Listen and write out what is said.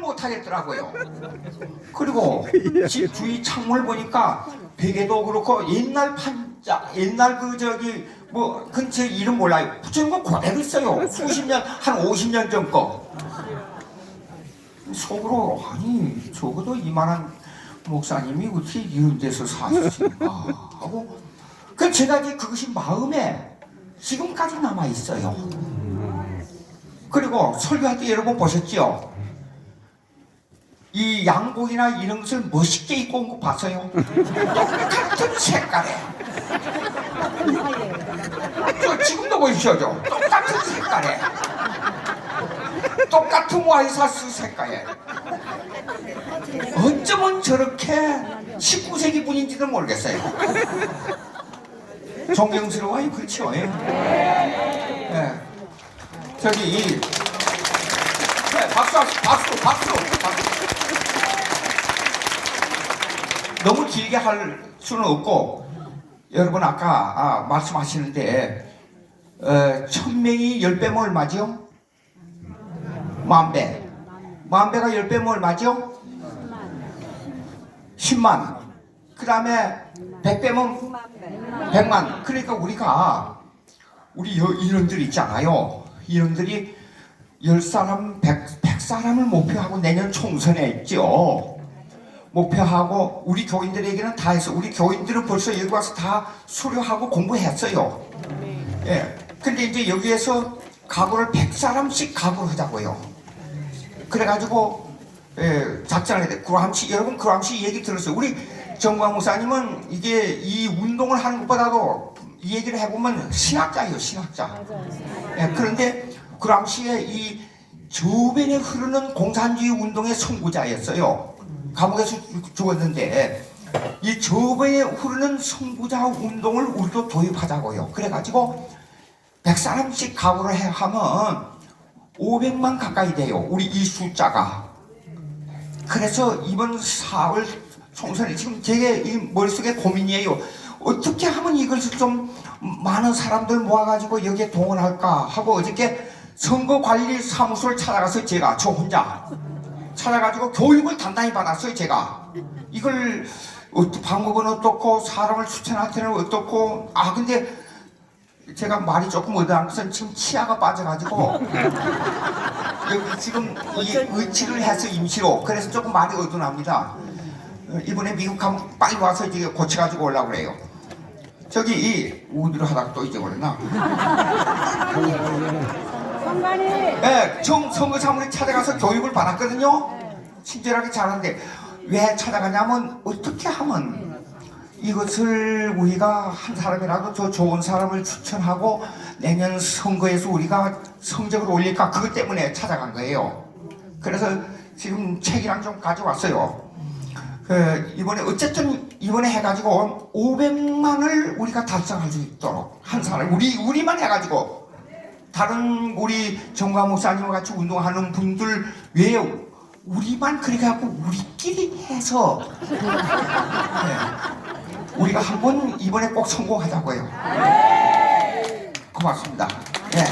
못 하겠더라고요. 그리고 집 주위 창문을 보니까 베개도 그렇고 옛날 판자, 옛날 그 저기 뭐 근처 이름 몰라요. 붙여놓은 거 그대로 있어요. 수십 년, 한 50년 전 거. 속으로 아니 적어도 이만한 목사님이 어떻게 이런 데서 사시는가 하고 그 제가 이제 그것이 마음에 지금까지 남아 있어요. 그리고 설교할 때 여러분 보셨죠? 이 양복이나 이런 것을 멋있게 입고 온 거 봤어요? 똑같은 색깔에. 저 지금도 보이시죠? 똑같은 색깔에. 똑같은 와이사스 색깔에. 어쩌면 저렇게 19세기 분인지도 모르겠어요. 존경스러워요, 그렇죠? 예. 예. 저기 이 네, 박수, 박수, 박수, 박수. 너무 길게 할 수는 없고 여러분 아까 아, 말씀하시는데 어, 천 명이 열 배면 얼마죠? 만 배. 만 배가 열 배면 얼마죠? 10만. 그 다음에 백 배면 백만. 그러니까 우리가 우리 여- 인원들 있잖아요. 인원들이 열 사람, 백, 백 사람을 목표하고 내년 총선에 있죠. 목표하고 우리 교인들에게는 다 했어. 우리 교인들은 벌써 여기 와서 다 수료하고 공부했어요. 예. 근데 이제 여기에서 각오를 100사람씩 각오를 하자고요. 그래가지고 예, 작전을 해야 돼. 구람씨 여러분 구람씨 얘기 들었어요. 우리 정광 목사님은 이게 이 운동을 하는 것보다도 이 얘기를 해보면 신학자예요, 신학자. 예, 그런데 구람씨의 이 주변에 흐르는 공산주의 운동의 선구자였어요. 감옥에서 죽었는데 이 주변에 흐르는 선구자 운동을 우리도 도입하자고요. 그래가지고 100사람씩 각오를 해 하면 500만 가까이 돼요. 우리 이 숫자가. 그래서 이번 4월 총선에 지금 제이 머릿속에 고민이에요. 어떻게 하면 이것을 좀 많은 사람들 모아가지고 여기에 동원할까 하고 어저께 선거관리사무소를 찾아가서 제가 저 혼자 찾아가지고 교육을 단단히 받았어요 제가. 이걸 어, 방법은 어떻고 사람을 추천할 때는 어떻고. 아 근데 제가 말이 조금 어려운 것은 지금 치아가 빠져가지고 여기 지금 이 의치를 해서 임시로 그래서 조금 말이 어두납니다. 어, 이번에 미국 가면 빨리 와서 이제 고쳐가지고 오려고 그래요. 저기 이 우드를 하다가 또 잊어버렸나 예, 정 선거 사무실 찾아가서 교육을 받았거든요. 친절하게 잘하는데 왜 찾아가냐면 어떻게 하면 이것을 우리가 한 사람이라도 저 좋은 사람을 추천하고 내년 선거에서 우리가 성적을 올릴까 그것 때문에 찾아간 거예요. 그래서 지금 책이랑 좀 가져왔어요. 그 이번에 어쨌든 이번에 해가지고 500만을 우리가 달성할 수 있도록 한 사람 우리 우리만 해가지고 다른 우리 정과 목사님과 같이 운동하는 분들 외에 우리만 그렇게 하고 우리끼리 해서 네. 우리가 한 번 이번에 꼭 성공하자고요. 고맙습니다. 네.